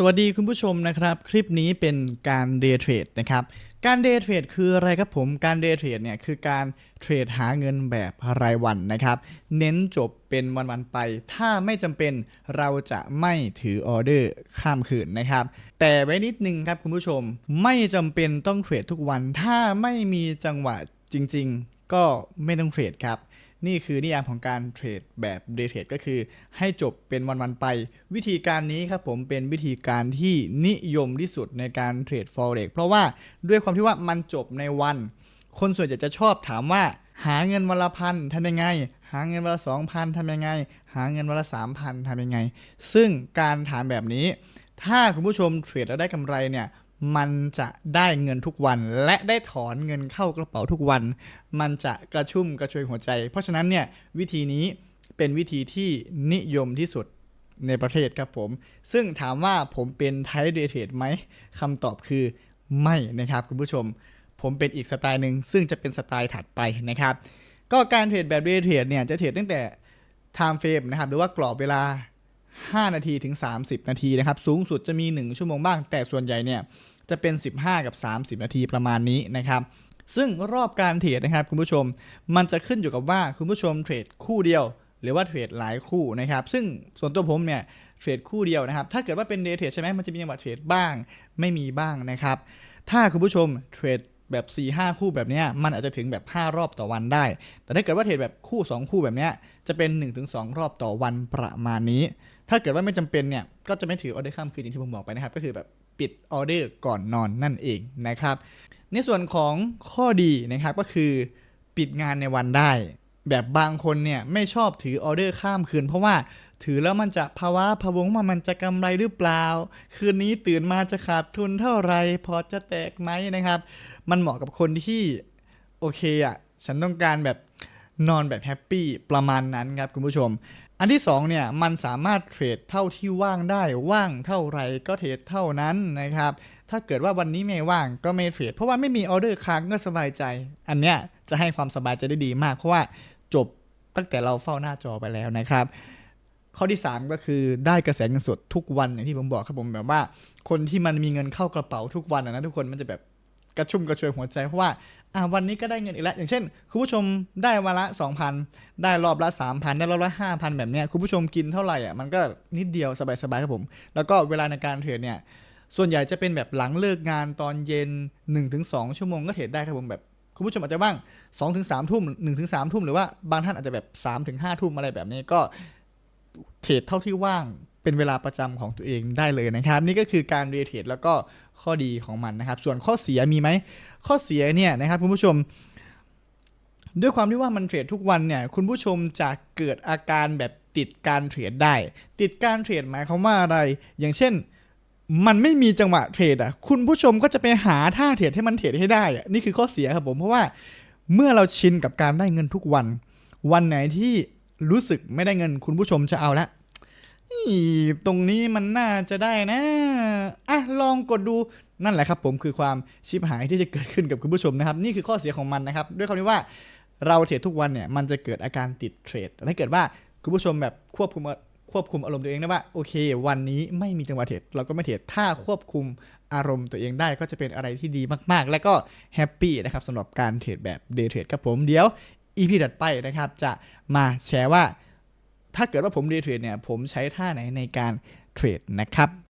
สวัสดีคุณผู้ชมนะครับ คลิปนี้เป็นการเดย์เทรดนะครับ การเดย์เทรดคืออะไรครับผม การเดย์เทรดเนี่ยคือการเทรดหาเงินแบบรายวันนะครับ เน้นจบเป็นวันๆไป ถ้าไม่จำเป็นเราจะไม่ถือออเดอร์ข้ามคืนนะครับ แต่ไว้นิดนึงครับคุณผู้ชม ไม่จำเป็นต้องเทรดทุกวัน ถ้าไม่มีจังหวะจริง ๆ ก็ไม่ต้องเทรดครับ นี่คือนิยามของการเทรดแบบเดย์เทรดก็คือ ให้จบเป็นวันๆไป วิธีการนี้ครับผมเป็นวิธีการที่นิยมที่สุดในการเทรด forex เพราะว่าด้วยความที่ว่ามันจบในวัน คนส่วนใหญ่จะชอบถามว่าหาเงินวันละพันทำยังไง หาเงินวันละสองพันทำยังไง หาเงินวันละสามพันทำยังไง ซึ่งการถามแบบนี้ ถ้าคุณผู้ชมเทรดแล้วได้กำไรเนี่ย มันจะได้เงินทุกวันและได้ถอนเงินเข้ากระเป๋าทุกวัน มันจะกระชุ่มกระชวยหัวใจ เพราะฉะนั้นเนี่ยวิธีนี้เป็นวิธีที่นิยมที่สุดในประเทศครับผม ซึ่งถามว่าผมเป็นไทเดเทรดไหมคำตอบคือไม่นะครับคุณผู้ชม ผมเป็นอีกสไตล์หนึ่งซึ่งจะเป็นสไตล์ถัดไปนะครับ ก็การเทรดแบบเดเทรดเนี่ยจะเทรดตั้งแต่ time frame นะครับหรือว่ากรอบเวลา 5 นาทีถึง 30 นาทีนะครับ สูงสุดจะมี 1 ชั่วโมงบ้าง แต่ส่วนใหญ่เนี่ยจะเป็น 15 กับ 30 นาทีประมาณนี้นะครับ ซึ่งรอบการเทรดนะครับคุณผู้ชม มันจะขึ้นอยู่กับว่าคุณผู้ชมเทรดคู่เดียว หรือว่าเทรดหลายคู่นะครับ ซึ่งส่วนตัวผมเนี่ยเทรดคู่เดียวนะครับ ถ้าเกิดว่าเป็นเดย์เทรดใช่ไหมมันจะมีจังหวะเทรดบ้าง ไม่มีบ้างนะครับ ถ้าคุณผู้ชมเทรด แบบ4 5คู่แบบนี้มันอาจจะถึงแบบ 5 รอบต่อวันได้ แต่ถ้าเกิดว่าเทรดแบบคู่ 2 คู่แบบนี้จะเป็น 1-2 รอบต่อวันประมาณนี้ ถ้าเกิดว่าไม่จำเป็นเนี่ยก็จะไม่ถือออเดอร์ข้ามคืนอย่างที่ผมบอกไปนะครับ ก็คือแบบปิดออเดอร์ก่อนนอนนั่นเองนะครับ ในส่วนของข้อดีนะครับก็คือปิดงานในวันได้ แบบบางคนเนี่ยไม่ชอบถือออเดอร์ข้ามคืน เพราะว่าถือแล้วมันจะภาวะพะวงว่ามันจะกำไรหรือเปล่า คืนนี้ตื่นมาจะขาดทุนเท่าไหรพอจะแตกไหมนะครับ มันเหมาะกับคนที่โอเคอะฉันต้องการแบบนอนแบบแฮปปี้ประมาณนั้นครับคุณผู้ชม อันที่สองเนี่ยมันสามารถเทรดเท่าที่ว่างได้ว่างเท่าไรก็เทรดเท่านั้นนะครับ ถ้าเกิดว่าวันนี้ไม่ว่างก็ไม่เทรดเพราะว่าไม่มีออเดอร์ค้างก็สบายใจ อันเนี้ยจะให้ความสบายใจได้ดีมาก เพราะว่าจบตั้งแต่เราเฝ้าหน้าจอไปแล้วนะครับ ข้อที่ 3 ก็คือได้กระแสเงินสดทุกวันอย่างที่ผมบอกครับผมแบบว่า คนที่มันมีเงินเข้ากระเป๋าทุกวันนะทุกคนมันจะแบบ กระชุ่มกระชวยหัวใจเพราะว่าอะวันนี้ก็ได้เงินอีกแล้ว อย่างเช่น คุณผู้ชมได้วันละ 2,000 ได้รอบละ 3,000 ได้รอบละ 5,000 แบบเนี้ยคุณผู้ชมกินเท่าไหร่อะมันก็นิดเดียวสบายๆครับผม แล้วก็เวลาในการเทรดเนี่ยส่วนใหญ่จะเป็นแบบหลังเลิกงานตอนเย็น 1-2 ชั่วโมงก็เทรดได้ครับผมแบบคุณผู้ชมอาจจะว่าง2-3ทุ่ม1-3ทุ่มหรือว่าบางท่านอาจจะแบบ3-5ทุ่มอะไรแบบนี้ก็เทรดเท่าที่ว่าง เป็นเวลาประจำของตัวเองได้เลยนะครับ นี่ก็คือการเรียเทรดแล้วก็ข้อดีของมันนะครับ ส่วนข้อเสียมีไหมข้อเสียเนี่ยนะครับคุณผู้ชม ด้วยความที่ว่ามันเทรดทุกวันเนี่ยคุณผู้ชมจะเกิดอาการแบบติดการเทรดได้ ติดการเทรดหมายความว่าอะไร อย่างเช่นมันไม่มีจังหวะเทรดอะ คุณผู้ชมก็จะไปหาท่าเทรดให้มันเทรดให้ได้อะนี่คือข้อเสียครับผมเพราะว่าเมื่อเราชินกับการได้เงินทุกวัน วันไหนที่รู้สึกไม่ได้เงินคุณผู้ชมจะเอาละ ตรงนี้มันน่าจะได้นะอะลองกดดูนั่นแหละครับผมคือความชิบหายที่จะเกิดขึ้นกับคุณผู้ชมนะครับ นี่คือข้อเสียของมันนะครับ ด้วยคำที่ว่าเราเทรดทุกวันเนี่ยมันจะเกิดอาการติดเทรดแต่ถ้าเกิดว่าคุณผู้ชมแบบควบคุมควบคุมอารมณ์ตัวเองได้ว่าโอเค วันนี้ไม่มีจังหวะเทรดเราก็ไม่เทรดถ้าควบคุมอารมณ์ตัวเองได้ก็จะเป็นอะไรที่ดีมาก ๆ และก็แฮปปี้นะครับสำหรับการเทรดแบบเดย์เทรดครับผมเดี๋ยว EP ถัดไปนะครับจะมาแชร์ว่า ถ้าเกิดว่าผมเดย์เทรดเนี่ยผมใช้ท่าไหนในการเทรดนะครับ